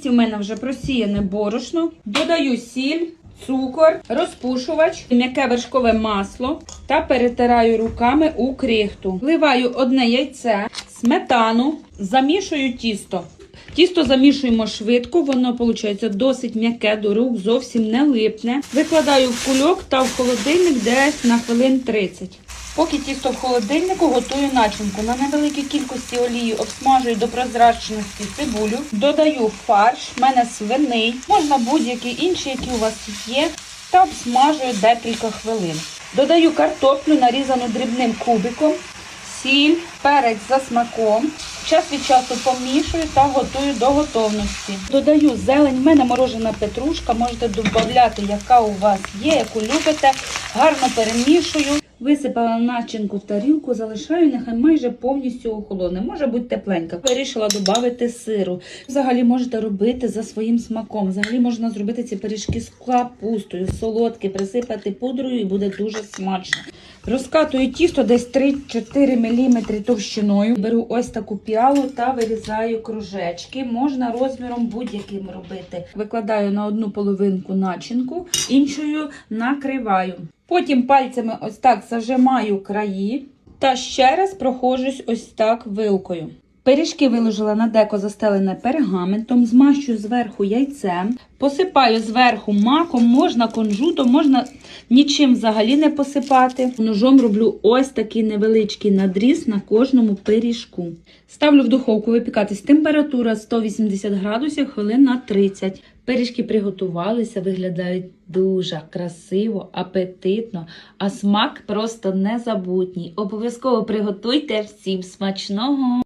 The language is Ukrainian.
місці в мене вже просіяне борошно. Додаю сіль, цукор, розпушувач, м'яке вершкове масло та перетираю руками у крихту. Вливаю одне яйце, сметану, замішую тісто. Тісто замішуємо швидко, воно виходить досить м'яке до рук, зовсім не липне. Викладаю в кульок та в холодильник десь на хвилин 30. Поки тісто в холодильнику готую начинку. На невеликій кількості олії обсмажую до прозрачності цибулю, додаю фарш, в мене свиний, можна будь-який інший, який у вас є, та обсмажую декілька хвилин. Додаю картоплю, нарізану дрібним кубиком, сіль, перець за смаком. Час від часу помішую та готую до готовності. Додаю зелень, в мене морожена петрушка, можете додати, яка у вас є, яку любите. Гарно перемішую. Висипала начинку в тарілку, залишаю, нехай майже повністю охолоне. Може бути тепленька. Вирішила додати сиру. Взагалі можете робити за своїм смаком. Взагалі можна зробити ці пиріжки з капустою, солодкі, присипати пудрою і буде дуже смачно. Розкатую тісто десь 3-4 мм товщиною. Беру ось таку піалу та вирізаю кружечки. Можна розміром будь-яким робити. Викладаю на одну половинку начинку, іншою накриваю. Потім пальцями ось так зажимаю краї та ще раз прохожусь ось так вилкою. Пиріжки виложила на деко застелене пергаментом, змащую зверху яйцем, посипаю зверху маком, можна кунжутом, можна нічим взагалі не посипати. Ножом роблю ось такий невеличкий надріз на кожному пиріжку. Ставлю в духовку випікатись температура 180 градусів хвилин на 30. Пиріжки приготувалися, виглядають дуже красиво, апетитно, а смак просто незабутній. Обов'язково приготуйте всім смачного!